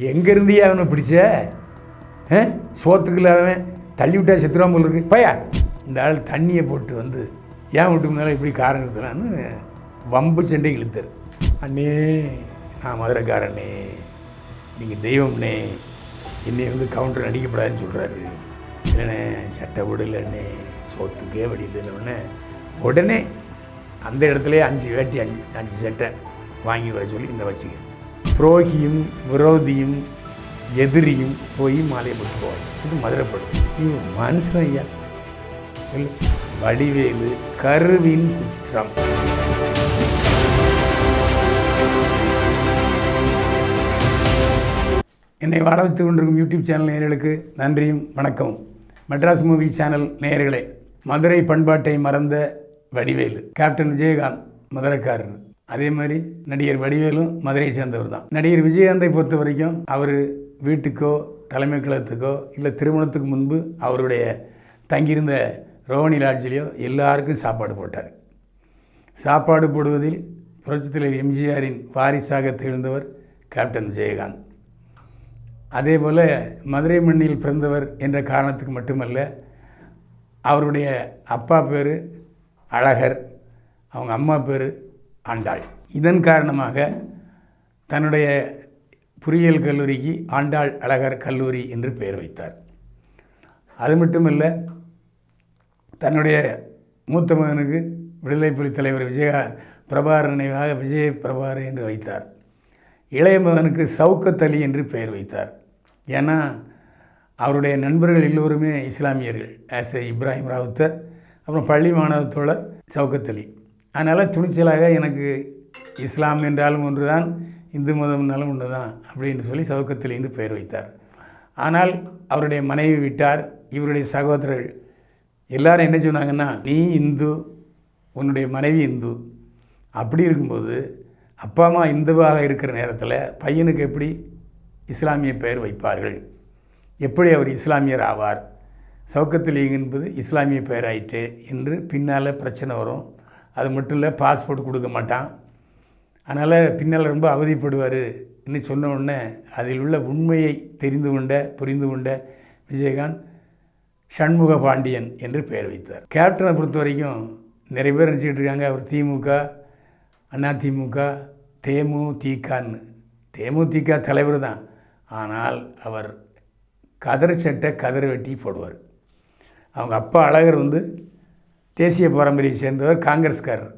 எங்கேருந்தே அவனை பிடிச்ச? ஆ? சோத்துக்கு இல்லாதவன் தள்ளி விட்டா செத்துருவான் இருக்கு. பையா. இந்த ஆள் தண்ணியை போட்டு வந்து ஏன் விட்டு முன்னால் இப்படி காரம் நிறுத்தினான்னு வம்பு சண்டை இழுத்தார். அண்ணே நான் மதுரைக்காரண்ணே. நீங்கள் தெய்வம்னே என்னை வந்து கவுண்டர் அடிக்கப்படாதுன்னு சொல்கிறாரு இல்லைண்ணே சட்டை விடலண்ணே. சோத்துக்கே வடியில்லைன்னு உடனே அந்த இடத்துலயே அஞ்சு வேட்டி அஞ்சு அஞ்சு சட்டை வாங்கி வர சொல்லி இந்த வச்சுக்க. துரோகியும் விரோதியும் எதிரியும் போய் மாலையை போட்டு போவாங்க. இது மதுரைப்படும் இது மனுஷன் ஐயா வடிவேலு கருவின் குற்றம். என்னை வாழ வைத்து கொண்டிருக்கும் யூடியூப் சேனல் நேயர்களுக்கு நன்றியும் வணக்கமும் மெட்ராஸ் மூவி சேனல் நேயர்களே மதுரை பண்பாட்டை மறந்த வடிவேலு. கேப்டன் விஜயகாந்த் மதுரைக்காரர். அதே மாதிரி நடிகர் வடிவேலும் மதுரையை சேர்ந்தவர் தான். நடிகர் விஜயகாந்தை பொறுத்த வரைக்கும் அவர் வீட்டுக்கோ தலைமை கழகத்துக்கோ இல்லை திருமணத்துக்கு முன்பு அவருடைய தங்கியிருந்த ரோஹணி லாட்ஜிலையோ எல்லாருக்கும் சாப்பாடு போட்டார். சாப்பாடு போடுவதில் புரட்சித் தலைவர் எம்ஜிஆரின் வாரிசாக திகழ்ந்தவர் கேப்டன் விஜயகாந்த். அதே போல் மதுரை மண்ணில் பிறந்தவர் என்ற காரணத்துக்கு மட்டுமல்ல அவருடைய அப்பா பேர் அழகர் அவங்க அம்மா பேர் ஆண்டாள். இதன் காரணமாக தன்னுடைய பொறியியல் கல்லூரிக்கு ஆண்டாள் அழகர் கல்லூரி என்று பெயர் வைத்தார். அது மட்டுமல்ல தன்னுடைய மூத்த மகனுக்கு விடுதலை புலி தலைவர் விஜய பிரபார நினைவாக விஜய பிரபார் என்று வைத்தார். இளைய மகனுக்கு சவுக்கத் அலி என்று பெயர் வைத்தார். ஏன்னா அவருடைய நண்பர்கள் எல்லோருமே இஸ்லாமியர்கள் ஆஸ் ஏ இப்ராஹிம் ராவுத்தர் அப்புறம் பள்ளி மாணவத்தோழர் தோழர் சவுக்கத் அலி. அதனால் துணிச்சலாக எனக்கு இஸ்லாம் என்றாலும் ஒன்று தான் இந்து மதம்னாலும் ஒன்று தான் அப்படின்னு சொல்லி சவுக்கத் பெயர் வைத்தார். ஆனால் அவருடைய மனைவி விட்டார் இவருடைய சகோதரர்கள் எல்லாரும் என்ன சொன்னாங்கன்னா நீ இந்து உன்னுடைய மனைவி இந்து. அப்படி இருக்கும்போது அப்பா அம்மா இந்துவாக இருக்கிற நேரத்தில் பையனுக்கு எப்படி இஸ்லாமிய பெயர் வைப்பார்கள்? எப்படி அவர் இஸ்லாமியர் ஆவார்? சவுக்கத்து என்பது இஸ்லாமிய பெயராயிற்று என்று பின்னால் பிரச்சனை வரும். அது மட்டும் இல்லை பாஸ்போர்ட் கொடுக்க மாட்டான். அதனால் பின்னால் ரொம்ப அவதிப்படுவார். என்று சொன்ன உடனே அதில் உள்ள உண்மையை தெரிந்து கொண்ட புரிந்து கொண்ட விஜயகாந்த் சண்முக பாண்டியன் என்று பெயர் வைத்தார். கேப்டனை பொறுத்த வரைக்கும் நிறைய பேர் நினச்சிக்கிட்டு இருக்காங்க. அவர் திமுக அண்ணா திமுக தேமுதிகன்னு. தேமுதிக தலைவர் தான். ஆனால் அவர் கதர் சட்டை கதர் வெட்டி போடுவார். அவங்க அப்பா அழகர் வந்து தேசிய பாரம்பரியை சேர்ந்தவர் காங்கிரஸ்காரர்.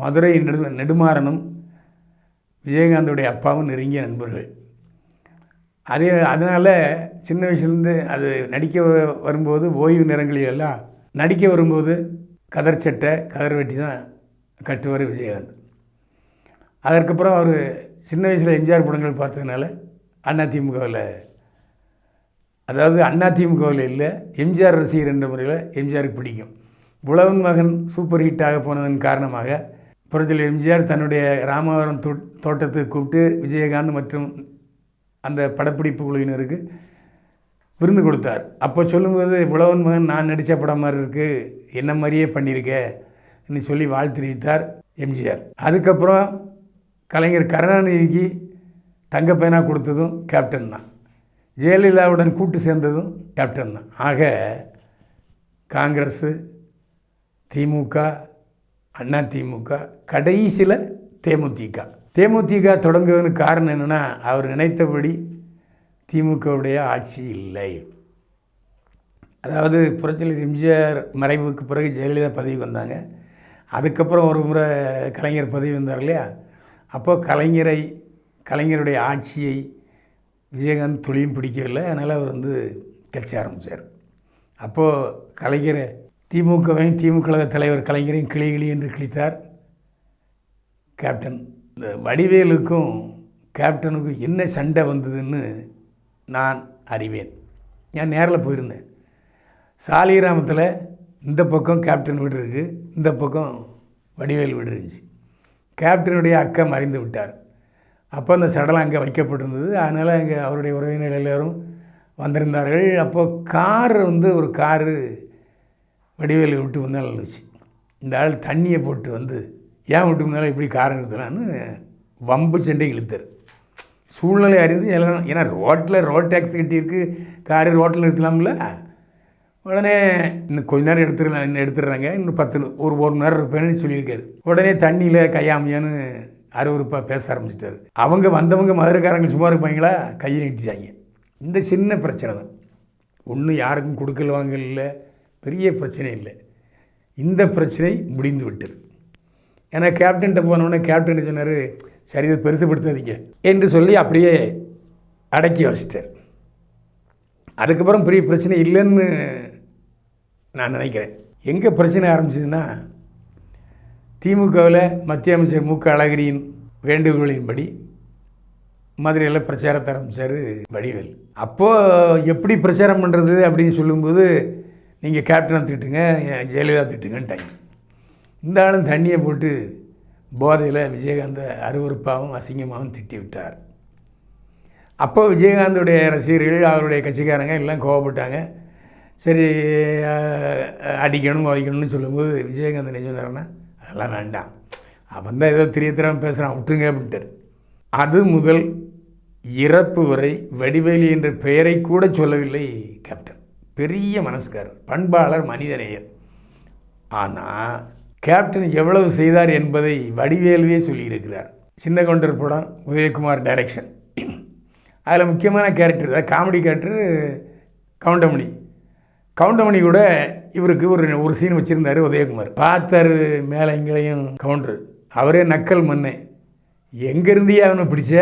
மதுரை நெடு நெடுமாறனும் விஜயகாந்தோடைய அப்பாவும் நெருங்கிய நண்பர்கள். அதே அதனால் சின்ன வயசுலேருந்து அது நடிக்க வரும்போது ஓய்வு நேரங்களில் எல்லாம் நடிக்க வரும்போது கதர் சட்டை கதர் வெட்டி தான் கட்டுவார் விஜயகாந்த். அதற்கப்புறம் அவர் சின்ன வயசில் எம்ஜிஆர் படங்கள் பார்த்ததுனால அதிமுகவில் அதாவது அதிமுகவில் இல்லை எம்ஜிஆர் ரசிகர் என்ற முறையில் எம்ஜிஆருக்கு பிடிக்கும். புலவன் மகன் சூப்பர் ஹிட்டாக போனதன் காரணமாக புரட்சியில் எம்ஜிஆர் தன்னுடைய ராமவரம் தோ தோட்டத்துக்கு கூப்பிட்டு விஜயகாந்த் மற்றும் அந்த படப்பிடிப்பு குழுவினருக்கு விருந்து கொடுத்தார். அப்போ சொல்லும்போது புலவன் மகன் நான் நடித்த படம் மாதிரி இருக்குது என்ன மாதிரியே பண்ணியிருக்கேன்னு சொல்லி வாழ்த்து தெரிவித்தார் எம்ஜிஆர். அதுக்கப்புறம் கலைஞர் கருணாநிதிக்கு தங்கப்பேனா கொடுத்ததும் கேப்டன் தான். ஜெயலலிதாவுடன் கூட்டு சேர்ந்ததும் கேப்டன் தான். ஆக காங்கிரஸு திமுக அண்ணா திமுக கடைசியில் தேமுதிக. தேமுதிக தொடங்குவதற்கு காரணம் என்னென்னா அவர் நினைத்தபடி திமுகவுடைய ஆட்சி இல்லை. அதாவது புரட்சியில் எம்ஜிஆர் மறைவுக்கு பிறகு ஜெயலலிதா பதவிக்கு வந்தாங்க. அதுக்கப்புறம் ஒரு முறை கலைஞர் பதவி வந்தார் இல்லையா? அப்போ கலைஞரை கலைஞருடைய ஆட்சியை விஜயகாந்த் துளியும் பிடிக்கவில்லை. அதனால் அவர் வந்து கட்சி ஆரம்பித்தார் அப்போது கலைஞரை திமுகவையும் திமுக கழக தலைவர் கலைஞரையும் கிளி கிளி என்று கிழித்தார். கேப்டன் இந்த வடிவேலுக்கும் கேப்டனுக்கும் என்ன சண்டை வந்ததுன்னு நான் அறிவேன். நான் நேரில் போயிருந்தேன். சாலிகிராமத்தில் இந்த பக்கம் கேப்டன் வீடு இருக்குது இந்த பக்கம் வடிவேல் வீடு இருந்துச்சு. கேப்டனுடைய அக்கா மறைந்து விட்டார். அப்போ அந்த சடலம் அங்கே வைக்கப்பட்டிருந்தது. அதனால் அங்கே அவருடைய உறவினர்கள் எல்லோரும் வந்திருந்தார்கள். அப்போது கார் வந்து ஒரு காரு வடிவேலை விட்டு வந்தால் இருந்துச்சு. இந்த ஆள் தண்ணியை போட்டு வந்து ஏன் விட்டு வந்தாலும் இப்படி கார் நிறுத்தினான்னு வம்பு சண்டை இழுத்தார். சூழ்நிலை அறிந்து எல்லாம் ஏன்னா ரோட்டில் ரோட் டேக்ஸ் கட்டியிருக்கு காரு ரோட்டில் நிறுத்தலாம்ல. உடனே இன்னும் கொஞ்ச நேரம் எடுத்துடலாம் இன்னும் எடுத்துடுறாங்க. இன்னும் பத்து ஒரு ஒரு மணி நேரம் இருப்பேன்னு சொல்லியிருக்காரு. உடனே தண்ணியில் கையாமையான்னு அறுவறுப்பாக பேச ஆரம்பிச்சிட்டாரு. அவங்க வந்தவங்க மதுரைக்காரங்க சும்மா இருப்பாங்களா? கையை நீட்டிச்சாங்க. இந்த சின்ன பிரச்சனை தான். ஒன்றும் யாருக்கும் கொடுக்கல் வாங்கல இல்லை. பெரிய பிரச்சனை இல்லை. இந்த பிரச்சனை முடிந்து விட்டது. ஏன்னா கேப்டன்கிட்ட போனோடனே கேப்டன் சொன்னார் சரி இதை பெருசுப்படுத்தாதீங்க என்று சொல்லி அப்படியே அடக்கி வச்சிட்டார். அதுக்கப்புறம் பெரிய பிரச்சனை இல்லைன்னு நான் நினைக்கிறேன். எங்கே பிரச்சனை ஆரம்பிச்சதுன்னா திமுகவில் மத்திய அமைச்சர் மு. க. அழகிரியின் வேண்டுகோளின்படி மதுரையில் பிரச்சாரத்தை ஆரம்பித்தார் வடிவேல். அப்போது எப்படி பிரச்சாரம் பண்ணுறது அப்படின்னு சொல்லும்போது நீங்கள் கேப்டனை திட்டுங்க ஜெயலலிதா திட்டுங்கன்ட்டாங்க இந்த ஆளும் தண்ணியை போட்டு போதையில் விஜயகாந்தை அருவருப்பாகவும் அசிங்கமாகவும் திட்டி விட்டார். அப்போ விஜயகாந்தோடைய ரசிகர்கள் அவருடைய கட்சிக்காரங்க எல்லாம் கோவப்பட்டாங்க. சரி அடிக்கணும் உதைக்கணும்னு சொல்லும்போது விஜயகாந்த் என்ன சொன்னார்னா அதெல்லாம் வேண்டாம். அவன் தான் ஏதோ திரிய தெரியாம பேசுகிறான் விட்டுருங்க அப்படின்ட்டார். அது முதல் இறப்பு வரை வடிவேலி என்ற பெயரை கூட சொல்லவில்லை கேப்டன் பெரிய மனசுக்காரர் பண்பாளர் மனிதநேயர். ஆனால் கேப்டன் எவ்வளவு செய்தார் என்பதை வடிவேலுவே சொல்லியிருக்கிறார். சின்ன கவுண்டர் படம் உதயகுமார் டைரக்ஷன் அதில் முக்கியமான கேரக்டர் தான் காமெடி கேரக்டர் கவுண்டமணி. கவுண்டமணி கூட இவருக்கு ஒரு ஒரு சீன் வச்சுருந்தார் உதயகுமார். பார்த்தாரு மேலே எங்களையும் கவுண்டர். அவரே நக்கல் மண்ணேன் எங்கேருந்தே அவனை பிடிச்ச?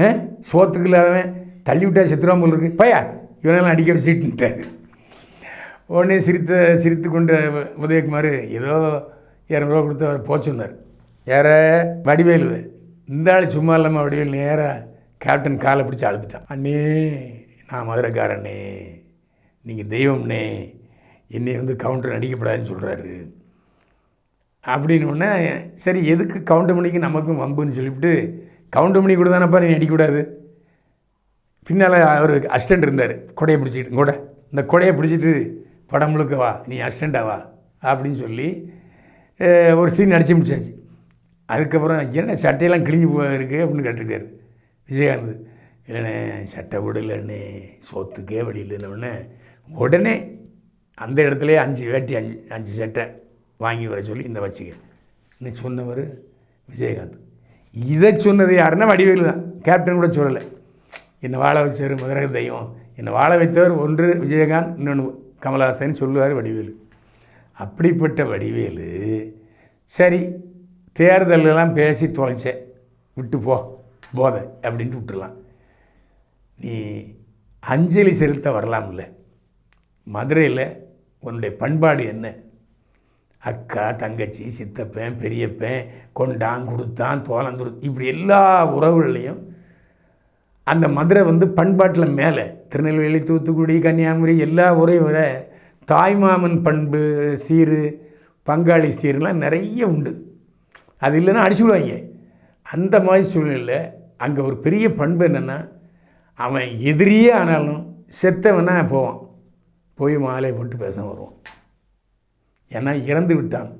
ஆ? சோத்துக்கு இல்லாதவன். தள்ளி விட்டா செத்துருவான் இருக்கு. பையா? இவனெல்லாம் அடிக்க வச்சுட்டுட்டாரு உடனே சிரித்த சிரித்து கொண்ட உதயகுமார் ஏதோ இரநூறுவா கொடுத்து அவர் போக சொன்னார். யார? வடிவேலு இந்த ஆள் சும்மா இல்லாமல் வடிவேல் நேராக கேப்டன் காலை பிடிச்சி அழுத்துட்டான். அண்ணே நான் மதுரைக்காரண்ணே. நீங்கள் தெய்வம்னே என்னை வந்து கவுண்டர் நடிக்கப்படாதுன்னு சொல்கிறாரு அப்படின்னு உடனே சரி எதுக்கு கவுண்டர் மணிக்கு நமக்கும் வம்புன்னு சொல்லிவிட்டு கவுண்டர் மணி கூட தானப்பா நீ நடிக்கக்கூடாது பின்னால் அவர் அசிஸ்டண்ட் இருந்தார். கொடையை பிடிச்சிட்டு கூட இந்த கொடையை பிடிச்சிட்டு படம் முழுக்க வா. நீ அசிஸ்டண்ட்டாக வா. அப்படின்னு சொல்லி ஒரு சீன் நடிச்சு முடிச்சாச்சு. அதுக்கப்புறம் என்ன சட்டையெல்லாம் கிழிஞ்சு இருக்குது அப்படின்னு கேட்டிருக்காரு. விஜயகாந்த் இல்லைண்ணே சட்டை விடலண்ணே. சோத்துக்கே வழி இல்லைன்னொடனே உடனே அந்த இடத்துலயே அஞ்சு வேட்டி அஞ்சு அஞ்சு சட்டை வாங்கி வர சொல்லி இந்த வச்சுக்க. இன்னும் சொன்னவர்? விஜயகாந்த். இதை சொன்னது யாருன்னா வடிவேலு தான். கேப்டன் கூட சொல்லலை. என்னை வாழ வச்சவர் மதுரை தெய்வம். என்னை வாழ வைத்தவர் ஒன்று விஜயகாந்த் இன்னொன்று கமலஹாசன் சொல்லுவார் வடிவேலு. அப்படிப்பட்ட வடிவேலு சரி தேர்தலெல்லாம் பேசி தொலைச்சேன். விட்டு போ போதை அப்படின்ட்டு விட்டுறலாம் நீ அஞ்சலி செலுத்த வரலாம்ல. மதுரையில் உன்னுடைய பண்பாடு என்ன? அக்கா தங்கச்சி சித்தப்பன் பெரியப்பன் கொண்டான் கொடுத்தான் தோலந்துரு இப்படி எல்லா உறவுகள்லையும் அந்த மதுரை வந்து பண்பாட்டில் மேலே. திருநெல்வேலி தூத்துக்குடி கன்னியாகுமரி எல்லா ஊரையும் விட தாய்மாமன் பண்பு சீரு பங்காளி சீர்லாம் நிறைய உண்டு. அது இல்லைன்னா அடிச்சு விடுவாங்க அந்த மாதிரி சூழ்நிலையில் அங்கே ஒரு பெரிய பண்பு என்னென்னா அவன் எதிரியே ஆனாலும் செத்தவனா போவான். போய் மாலை போட்டு பேச வருவான். ஏன்னா இறந்து விட்டான்.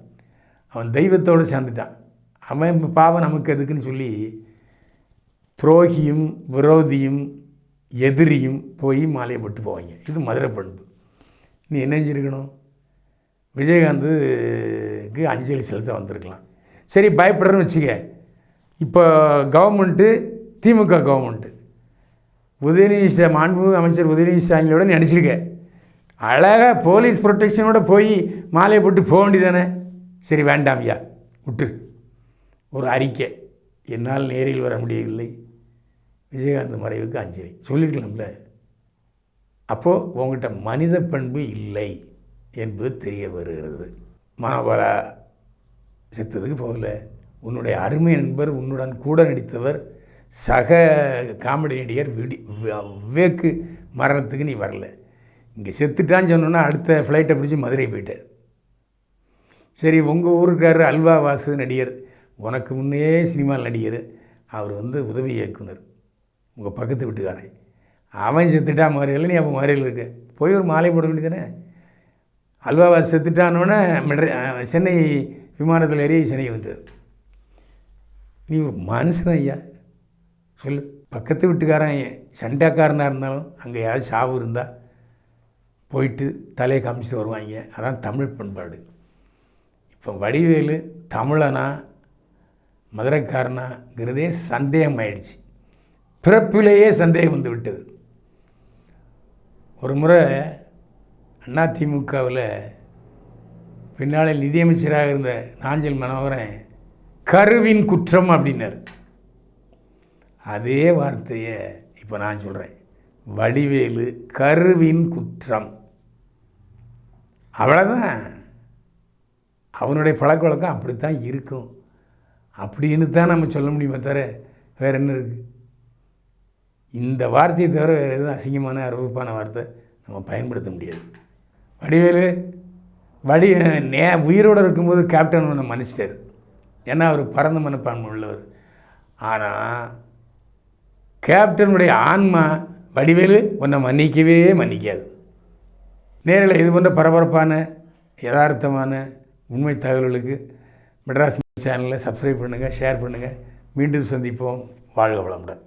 அவன் தெய்வத்தோடு சேர்ந்துட்டான். அவன் பாவம் நமக்கு எதுக்குன்னு சொல்லி துரோகியும் விரோதியும் எதிரியும் போய் மாலையை போட்டு போவாங்க. இது மதுரை பண்பு. நீ என்ன செஞ்சிருக்கணும்? விஜயகாந்துக்கு அஞ்சலி செலுத்த வந்திருக்கலாம். சரி பயப்படுறேன்னு வச்சுக்க. இப்போ கவர்மெண்ட்டு திமுக கவர்மெண்ட்டு. உதயநிதி ஸ்டா- மாண்புமிகு அமைச்சர் உதயநிதி ஸ்டாலினோட நடிச்சிருக்க. அழகாக போலீஸ் ப்ரொடெக்ஷனோட போய் மாலையை போட்டு போக வேண்டியதானே? சரி வேண்டாம் ஐயா. விட்டு. ஒரு அறிக்கை. என்னால் நேரில் வர முடியவில்லை. விஜயகாந்த் மறைவுக்கு அஞ்சலி. சொல்லியிருக்கலாம்ல அப்போது உங்கள்கிட்ட மனித பண்பு இல்லை என்பது தெரிய வருகிறது. மனோபாலா செத்ததுக்கு போகல. உன்னுடைய அருமை நண்பர் உன்னுடன் கூட நடித்தவர் சக காமெடி நடிகர் விடி விவேக்கு மரணத்துக்கு நீ வரல. இங்கே செத்துட்டான்னு சொன்னோன்னா அடுத்த ஃப்ளைட்டை பிடிச்சி மதுரை போயிட்டார் சரி உங்கள் ஊருக்காரர் அல்வா வாசு நடிகர் உனக்கு முன்னே சினிமாவில் நடிகர். அவர் வந்து உதவி இயக்குனர். உங்கள் பக்கத்து வீட்டுக்காரன். அவன் செத்துட்டான் மதுரையில் நீ அப்போ மதுரையில் இருக்க. போய் ஒரு மாலை போட வேண்டியதானே அல்வாவா செத்துட்டானோன்னே மெட்ரை சென்னை விமானத்தில் ஏறி சென்னை வந்துட்டார். நீ ஒரு மனுஷன் ஐயா? சொல்லு. பக்கத்து வீட்டுக்காரன் சண்டைக்காரனாக இருந்தாலும் அங்கே ஏதாவது சாவு இருந்தால் போயிட்டு தலையை காமிச்சிட்டு வருவாங்க. அதான் தமிழ் பண்பாடு. இப்போ வடிவேலு தமிழனா மதுரைக்காரனாங்கிறதே சந்தேகம் ஆயிடுச்சு பிறப்பிலேயே சந்தேகம் வந்து விட்டது. ஒரு முறை அதிமுகவில் பின்னாலே நிதியமைச்சராக இருந்த நாஞ்சல் மனோகரன் கருவின் குற்றம் அப்படின்னார். அதே வார்த்தையை இப்போ நான் சொல்கிறேன் வடிவேலு கருவின் குற்றம் அவ்வளோதான் அவனுடைய பழக்க வழக்கம் அப்படித்தான் இருக்கும். அப்படின்னு தான் நம்ம சொல்ல முடியுமே தவிர வேறு என்ன இருக்குது இந்த வார்த்தையை தவிர வேறு எதுவும் அசிங்கமான அருவப்பான வார்த்தை நம்ம பயன்படுத்த முடியாது. வடிவேலு வடி நே உயிரோடு இருக்கும்போது கேப்டன் ஒன்று மன்னிச்சிட்டார். ஏன்னா அவர் பறந்த மனப்பான்மை உள்ளவர். ஆனால் கேப்டனுடைய ஆன்மா வடிவேலு உன்னை மன்னிக்கவே மன்னிக்காது. நேரில் இது போன்ற பரபரப்பான யதார்த்தமான உண்மை தகவல்களுக்கு மெட்ராஸ் சேனலை சப்ஸ்கிரைப் பண்ணுங்கள் ஷேர் பண்ணுங்கள் மீண்டும் சந்திப்போம். வாழ்க வளமுடன்.